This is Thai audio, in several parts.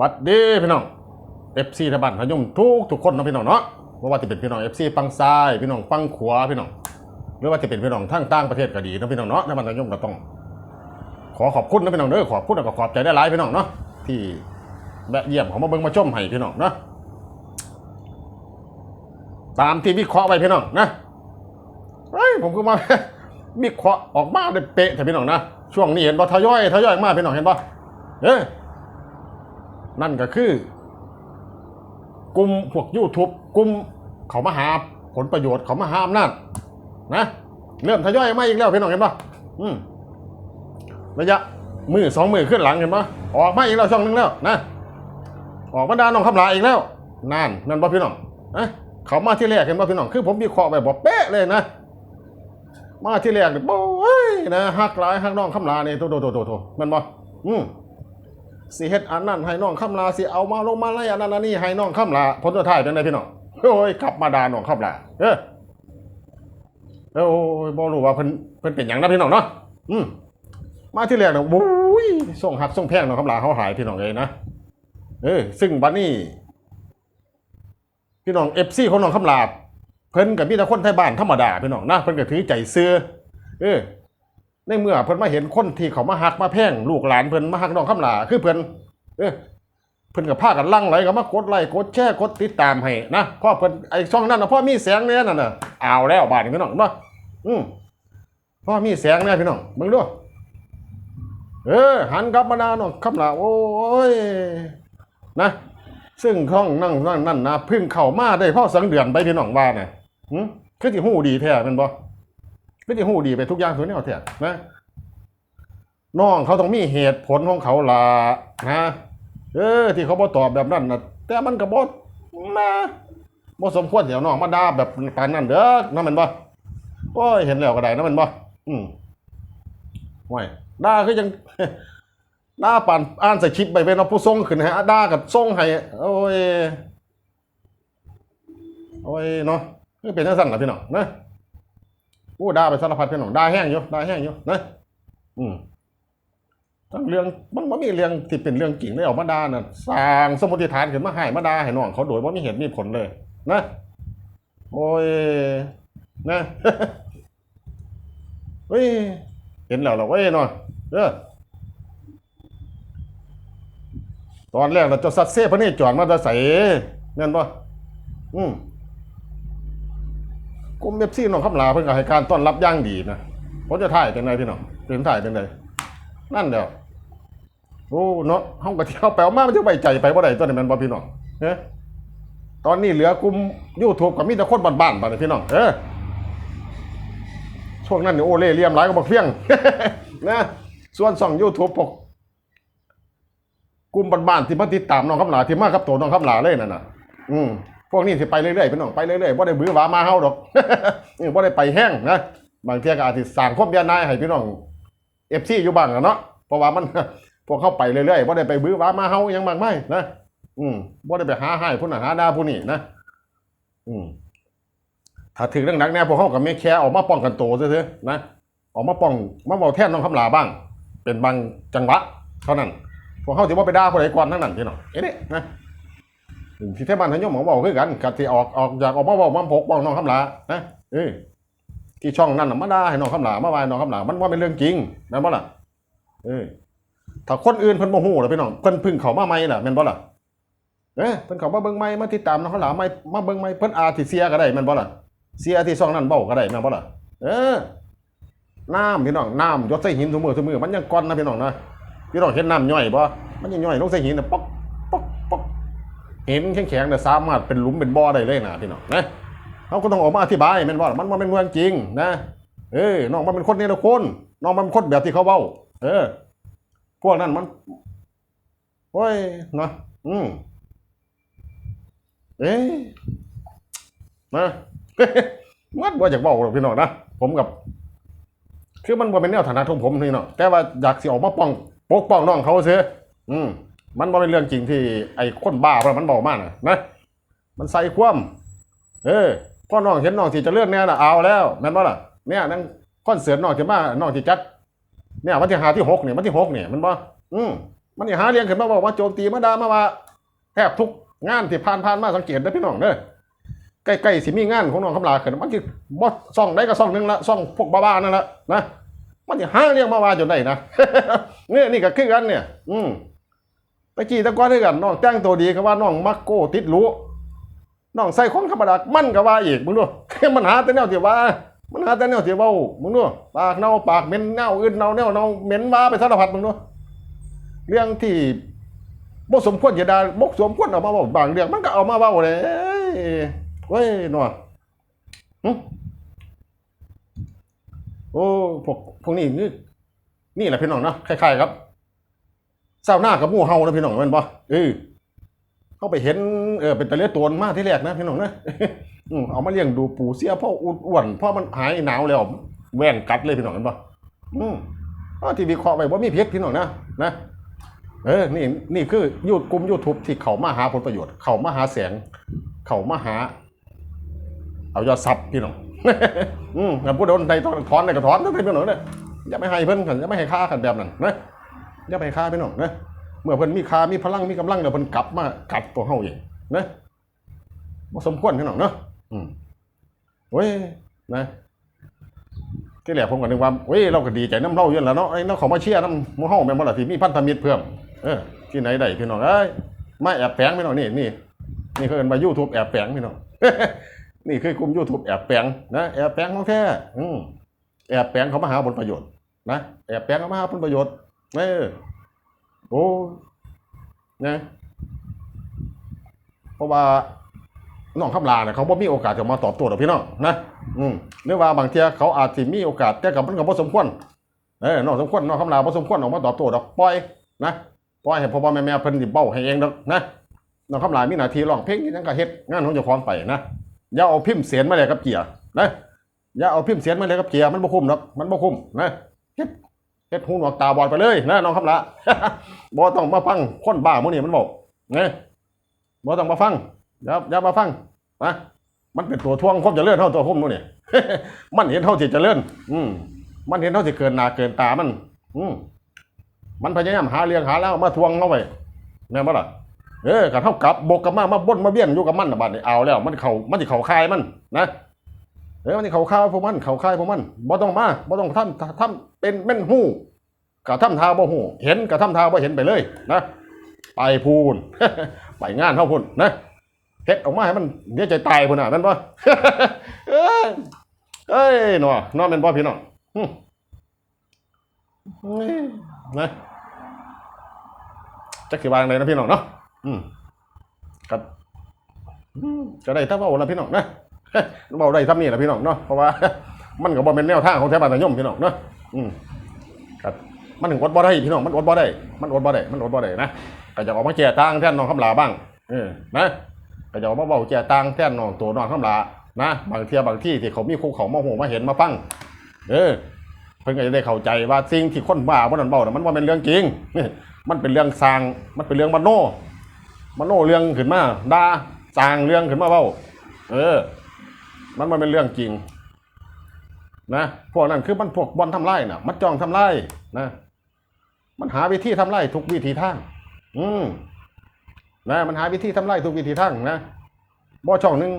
วัดดีพี่น้อง FC ทบันพยุมทุกทุกคนนะพี่น้องเนาะไม่ว่าจะเป็นพี่น้อง FC ฟังซ้ายพี่น้องฟังขวาพี่น้องหรือว่าจะเป็นพี่น้องทั้งต่างประเทศก็ดีนะพี่น้องเนาะทบันพยุมก็ต้อง ขอขอบคุณนะพี่น้องเด้อขอบคุณแล้วก็ขอบใจได้หลายพี่น้องเนาะที่แวะเยี่ยมของมาเบิ่งมาชมให้พี่น้องเนาะตามที่วิเคราะห์ไว้พี่น้องนะเฮ้ยผมก็มาวิเคราะห์ออกมาได้เป๊ะแต่พี่น้องนะช่วงนี้เห็นบ่ทยอยทยอยมากพี่น้องเห็นบ่เอ้ นั่นก็คือกลุ่มพวก YouTube กลุ่มเขามาหาผลประโยชน์เขามาหาอำนาจนะเริ่มทยอยมาอีกแล้วพี่น้องเห็นบ่อืมระยะมือสองมือขึ้นหลังเห็นปะออกมาอีกแล้วช่องหนึงแล้วนะออกมาดาน้องคำลาอีกแล้วนั่นนั่นปะพี่น้องนะเขามาที่แรกเห็นปะพี่น้องคือผมวิเคราะห์ไปบอกเป๊ะเลยนะมาที่แรกเนี่ยโอ้ยนะฮักหลายฮักน้องคำลาเนี่ยโตโตโตโตมันบ่อืม สิเฮ็ดอันนั้นให้น้องคำลาสิเอามาลงมาไล่อันนั้นอันนี้ให้น้องคำลาผลสุดท้ายเป็นไงพี่น้องโอ้ยกลับมาด่าน้องคำลาเออเออโอ้ยบ่รู้ว่าเพิ่นเพิ่นเป็นหยังนะพี่น้องเนาะอืมมาที่แรกเนี่ยโอ้ยส่งหักส่งแพงเนาะครับหลาเขาหายพี่น้องเลยนะเออซึ่งบัดนี้พี่น้องเอฟซีของน้องคำลาเพิ่นกับมีแต่คนไทยบ้านธรรมดาพี่น้องนะเพิ่นก็ถือใจเสื้อเออ ในเมื่อเพิ่นมาเห็นคนที่เขามาหักมาแพงลูกหลานเพิ่นมาหักน้องคำลาคือเพิ่นเออเพิ่นกับพากันลั่งไหลก็มากดไลค์กดแชร์กดติดตามให้นะพราะเพิ่นไอ้ช่องนั้นนะพ่อมีแสงเนี่ยนั่นน่ะเอาแล้วบาดนี้พี่น้องเนาอืมพ่อมีแสงเนี่ยพี่น้องมึงดูเออหันกลับมาน้าน้องคำลาโอ้ยนะ ซึ่งห้องนั่งนั่นนั่นนะเพึ่งเข้ามาได้พ่อสังเดือนไปพี่น้องว่าน่ะหึคือที่หูดีแท้เป็นบ่ คือที่หูดีไปทุกอย่างทุกแนวแท้นะน้องเขาต้องมีเหตุผลของเขาละนะเออ ที่เขาบ่ตอบแบบนั้นนะแต่มันก็บ่นะบ่สมควรเดี๋ยวน้องมาด่าแบบปานนั้นเด้อนั่นมันบ่โอ้ยเห็นแล้วก็ได้นั่นมันบ่อืมห่วยด่าคือยังด่าป่านอ่านใส่คลิปไปเป็นเอาผู้ทรงขึ้นให้ด่ากับทรงให้โอ้ยโอ้ยเนาะนี่เป็นจังสั่นล่ะพี่น้องนะ อู้ด่าไปสารพัดพี่น้องด่าแห้งอยู่ด่าแห้งอยู่นะอืมทั้งเรื่องมันบ่มีเรื่องที่เป็นเรื่องจริงได้ออกมาด่าน่ะสร้างสมมติฐานขึ้นมาให้มาด่าให้น้องเขาโดยว่ามีเหตุมีผลเลย นะโอ้ยนะเฮ้ยเห็นแล้วเราเว้ยเนาะเออตอนแรกเราจะสัตว์เซ่พระนี่จอดมาจะใส่นั่นปะอืม กลุ่มเอฟซีน้องคำลาเพิ่งก็ให้การต้อนรับอย่างดีนะผมจะถ่ายเป็นไงพี่น้องเป็นถ่ายเป็นไงนั่นเดียวโอ้เนาะห้องกระเที่ยวแปลมามันจะไว้ใจไปว่าใดตัวนี้มันบ่พี่น้องเฮ้ตอนนี้เหลือกลุ่มยูทูบกับมีแต่คนบ้านๆบ้านพี่น้องเออช่วงนั้นเนี่ยโอเล่เลี่ยมหลายก็บอกเพียงนะส่วนส่องยูทูบปกกลุ่มบ้านๆที่มาติดตามน้องคำหลาที่มากับตัวน้องคำหลาเลยนั่นน่ะ อืม พวกนี้สิไปเรื่อยๆพี่น้องไปเรื่อยๆบ่ได้บื้อหวามาเฮาดอกเออบ่ได้ไปแห้งนะบางเที่ยก็อาจสิสร้างความเบียนายให้พี่น้อง FC อยู่บ้างอะเนาะเพราะว่ามันพวกเข้าไปเรื่อยๆบ่ได้ไปบื้อหวามาเฮายังมากมายนะอืมบ่ได้ไปหาให้ผู้นั้นหาดาผู้นี้นะ อืมถ้าถึงเรื่องหนักแน่พวกเขากับไม่แค่ออกมาป้องกันโตัวซื่อๆนะออกมาป้องมาเบาแท่นน้องคำลาบ้าง เป็นบางจังหวะเท่านั้นพวกเขาถือว่าไปด่าคนใดก่อนทั้งนั้นพี่น้องเอ๊ะนี่นะ ที่เทพบ้านทยมหมอบอกคือกันกับที่ออกออกอยากออกมาบอกมาพกบอกน้องคำลานะเออที่ช่องนั้นน่ะมาด่าให้น้องคำลามาวายน้องคำลามันว่าเป็นเรื่องจริงนะบ่ล่ะเออถ้าคนอื่นเพิ่นโมโหล่ะพี่น้องเพิ่นพึ่งเขามาใหม่ล่ะแม่นบ่ล่ะเออเพิ่นเขามาเบิ่งใหม่มาติดตามน้องคำลาใหม่มาเบิ่งใหม่เพิ่นอาจสิเสียก็ได้แม่นบ่ล่ะเสียที่ซ่องนั่นเบ้าก็ได้แม่นบ่ล่ะเออน้ำพี่น้องน้ำยศใส่หินทุกมือทุกมือมันยังก้อนนะพี่น้องนะพี่น้องเห็นน้ำย่อยบ่มันยังย่อยลงใส่หินน่ะป๊อก เห็นแข็งๆแต่ะสามารถเป็นหลุมเป็นบ่อได้เลยนะพี่น้องนะเขาก็ต้องออกมาอธิบายแม่นบ่ล่ะมันมันเป็นเรื่องจริงนะเออน้องมันเป็นคนนี่ละคนน้องมันเป็นคนแบบที่เขาเว้า เออ พวกนั้นมันโอ้ยเนะอืมเอ๊ะมามันบ่อยากเว้าหรอกพี่น้องนะผมกับ คือมันเป็นแนวฐานะของผมนี่เนาะแต่ว่าอยากสิออกมาป้องปกป้องน้องเขาเสียอืม มันบ่เป็นเรื่องจริงที่ไอ้คนบ้าเพราะมันบอกมาน่ะนะ มันใส่ความเออพ่อน้องเห็นน้องที่จะเลือกแน่น่ะเอาแล้วแม่นบ่ล่ะเนี่ยนั่งคอนเสิร์ตน้องที่มาน้องที่จัดเนี่ยวันที่หาที่หกเนี่ยวันที่หกเนี่ยมันบ่อืมมันอย่าหาเรียงขึ้นมาบอกว่าโจมตีมาดามาว่าแทบทุกงานที่ผ่านผ่านมาสังเกตได้พี่น้องเด้อใกล้ๆสิมีงานของน้องคำลาขึ้นมันสิบ่ซ่องได้ก็ซ่องนึงละซ่องพวกบ้าๆนั่นละนะมันอย่หาเรียงมาว่าจนได้นะเนี่ยนี่ก็คือกันเนี่ย อืมะกี้ตะก้อนด้วยกันน้องแต่งตัวดีก็ว่าน้องมักโก้ติดรู้น้องใส่ของธรรมดามันก็ว่าอีกมึงดูมันหาแต่แนวที่ว่า มันหาแต่แนวที่เว้ามึงดูปากเน่าปากเหม็นเน่าอื่นเน่าแนวเน่าเหม็นว่าไปสารพัดมึงดูเรื่องที่บ่สมควรจะได้บ่สมควรเอามาเว้าบางเรื่องมันก็เอามาเว้าเลยเว้ยหนอโอ้พวกพวกนี้นี่นี่แหละพี่น้องเนาะคล้ายๆครับ เศร้าหน้ากับหมู่เฮานะพี่น้องแม่นบ่เออเขาไปเห็นเออเป็นตะเลียตัวมาที่แรกนะพี่น้องนะอืมเอามาเลี้ยงดูปูเสียพ่ออ้วนๆพ่อมันหายหนาวแล้วแว่นกัดเลยพี่น้องเห็นปะอืมอ๋อที่วิเคราะห์ไปว่ามีเพชรพี่น้องนะนะเออ นี่ นี่คือยูดกลุ่มยูทูบที่เขามาหาผลประโยชน์ เขามาหาแสง เขามาหา เอายอดซับพี่น้อง อืมงั้นผู้โดนใดต้องถอนใดก็ถอนต้องเป็นพี่น้องเนี่ยอย่าไม่ให้เพิ่นกันอย่าไม่ให้ค่ากันแบบนั้นนะ อย่าไปให้ค่าพี่น้องนะเมื่อเพิ่นมีค่ามีพลังมีกำลังเดี๋ยวเพิ่นกลับมากัดพวกเฮาเองนะบ่สมควรพี่น้องเนาะอืมเว้ยนะที่แรกผมก็นึกว่าเว้ยเราก็ดีใจน้ำเล่าเยอะแล้วเนาะไอ้เนาะเขามาเชียร์น้ำหมูเฮาแม่นบ่ล่ะที่มีพันธมิตรเพิ่มเออที่ไหนได้พี่น้องเอ้ยมาแอบแฝงพี่น้องนี่นี่นี่เขาเอิ้นว่า YouTube แอบแฝงพี่น้องนี่คือกลุ่ม YouTube แอบแฝงนะแอบแฝงของแท้อืมแอบแฝงเขามาหาผลประโยชน์นะแอบแฝงเขามาหาผลประโยชน์ เออโอ้นะเพราะว่าน้องคำลาเนี่ยเขาบ่มีโอกาสจะมาตอบโต้หรอกพี่น้องนะอืมหรือว่าบางเทียเขาอาจสิมีโอกาสแต่กับมันก็บ่สมควรเออน้องสมควรน้องคำลาบ่สมควรออกมาตอบโต้ดอกปล่อยนะปล่อยให้พ่อพ่อแม่แม่เพิ่นสิเบ้าให้เองดอกนะน้องคำลามีหน้าที่ร้องเพลงนี่นั่นก็เฮ็ดงานของเจ้าของไปนะอย่าเอาพิมพ์เสียนมาเลยกับเกียร์นะอย่าเอาพิมพ์เสียนมาเลยกับเกียร์มันบ่คุ้มดอกมันบ่คุ้มนะเฮ็ด เฮ็ดหูหนวกตาบอดไปเลยนะน้องคำลาบ่ต้องมาฟังคนบ้ามื้นี้มันบอกนะบ่ต้องมาฟังอย่าอย่ามาฟังนะมันเป็นตัวทวงความเจริญเท่าตัวผมนู่นนี่มันเห็นเท่าที่เจริญอืมมันเห็นเท่าที่เกินหนาเกินตามัน อืมมันพยายามหาเรื่องหาแล้วมาทวงเข้าไปแม่นบ่ล่ะเออกันเท่ากับบกกับมามาบ่นมาเบี้ยนอยู่กับมันน่ะบัดนี้เอาแล้ว มันเขามันสิเขาคายมันนะ เออมันสิเขาคายพวกมันเขาคายพวกมันบ่ต้องมาบ่ต้องทำทำเป็นแม่นหู้กะทำทาบ่หู้เห็นกะทำทาบ่เห็นไปเลยนะไปพูนไปงานเท่าพุ่นนะเฮ็ดออกมาให้มันเดี๋ยวใจตายพุ่นน่ะแม่นบ่เอ้ยเอ้ยหนอน้อแม่นบ่พี่น้องนะจักสิวางเลยนะพี่น้องเนาะอืมก็อืมก็ได้ถ้าว้าละพี่น้องนะ เว้าได้ทำนี่แหละพี่น้องเนาะเพราะว่า มันก็บ่เป็นแนวทางของแถวบ้านตะยมพี่น้องเนาะอืมครับมันถึงอดบ่ได้พี่น้องมันอดบ่ได้มันอดบ่ได้มันอดบ่ได้นะก็จะออกมาแก้ต่างแท่นน้องคำลาบ้างเออนะก็จะเอามาเบาแจตังแท่นน้องตัวน้องข้ามลานะบางเทียบางที่ที่เขามีคู่เขามาหูมาเห็นมาฟังเออเพิ่นก็จะได้เข้าใจว่าสิ่งที่คนบ้าบ่นั่นเบาน่ะมันว่าเป็นเรื่องจริงมันเป็นเรื่องสร้างมันเป็นเรื่องมโนมโนเรื่องขึ้นมาด่าสร้างเรื่องขึ้นมาเบ้าเออ มันมันเป็นเรื่องจริง นะพวกนั้นคือมันพวกบอลทำลายน่ะ มันจองทำลายนะ มันหาวิธีทำลายทุกวิธีทางอืมนะมันหาวิธีทำลายทุกวิธีทางนะบ่ช่องหนึ่ง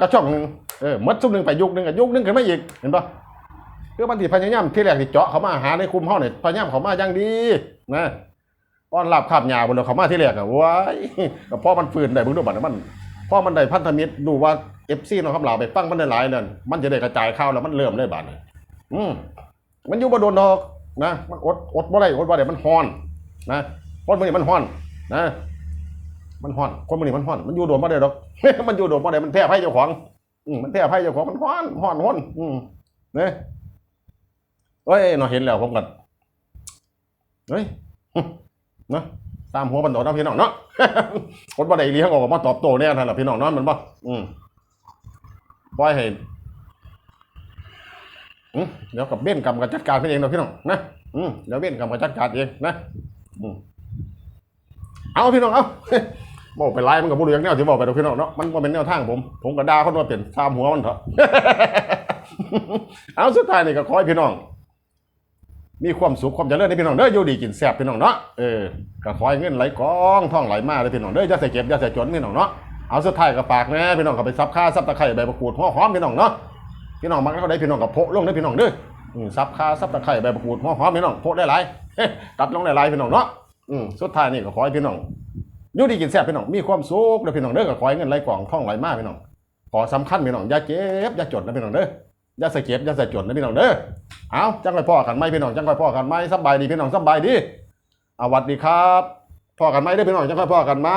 ก็ช่องหนึ่งเออหมดซุมหนึ่งไปยุคหนึ่งกับยุคหนึ่งขึ้นมาอีกเห็นปะคือมันที่พยายามที่แรกที่เจาะเขามาหาในคุมห้องเนี่ยพยายามเขามาอย่างดีนะป้อนหลาบขับหยาบนเราเขามาที่แรกอะว้ายพอมันฝืนได้เพิ่งดูบัตรมัน พอมันได้พันธมิตรดูว่าเอฟซีเราขับเหล่าไปฟังมันได้หลายนั่นมันจะได้กระจายข่าวแล้วมันเริ่มได้บาดนี้อืมมันอยู่บ่โดนดอกนะมันอดอดบ่ได้อดบ่ได้มันฮ้อนนะคนมันนี่มันฮ้อนนะมันหอนคนมันนี่มันหอน มันอยู่โดดมาได้ดอกมันอยู่โดดมาได้มันแพ้ไพ่เจ้าของอืมมันแพ้ไพ่เจ้าของมันหอนหอนหอนอืมเนี่ยเอ้ยเนาะเห็นแล้วผมกันเฮ้ยนะ ตามหัวบันโดดเนาะพี่น้องเนาะคนบ่ได้เลี้ยงออกมาตอบโต้แน่ทันล่ะพี่น้องเนาะมันบ่อืมปล่อยให้อืมเดี๋ยวกับเบ้นกรรมกับจัดการเพิ่นเองเนาะพี่น้องนะอืมเดี๋ยวเบ้นกรรมกับจัดการเองนะอืมเอาพี่น้องเอาบอกไปไล่มันกับผู้เลี้ยงแนวที่บอกไปดอกพี่น้องเนาะมันก็เป็นแนวทางผม ผมก็ด่าเขาว่าเป็นตามหัวมันเถอะเอาสุดท้ายนี่ก็ขอให้พี่น้อง มีความสุขความเจริญในพี่น้องเด้ออยู่ดีกินแซ่บพี่น้องเนาะเออก็ขอให้เงินไหลกองท่องไหลมาเลยพี่น้องเด้ออย่าใส่เก็บอย่าใส่จนพี่น้องเนาะเอาสุดท้ายก็ฝากแน่พี่น้องก็ไปซับค่าซับตะไคร้ใบมะกรูดหัวหอมพี่น้องเนาะพี่น้องมักแล้วก็ได้พี่น้องกับโพะลงได้พี่น้องเด้อซับค่าซับตะไคร้ใบมะกรูดหัวหอมพี่น้องโพะได้หลายตัดลงได้หลายพี่น้องเนาะอืมสุดท้ายนี่ก็ขอให้พี่น้องอยู่ดีกินแซ่บพี่น้องมีความสุขเด้อพี่น้องเด้อก็ขอให้เงินไหลกองท่องไหลมาพี่น้องขอสำคัญพี่น้องอย่าเก็บอย่าจดนะพี่น้องเด้อ อย่าใส่เก็บอย่าใส่จดนะพี่น้องเด้อเอาจังไรพ่อกันไหมพี่น้องจังไรพ่อกันไหมสบายดีพี่น้องสบายดีอาวัดดีครับพ่อกันไหมได้อพี่น้องจังไรพ่อกันไหม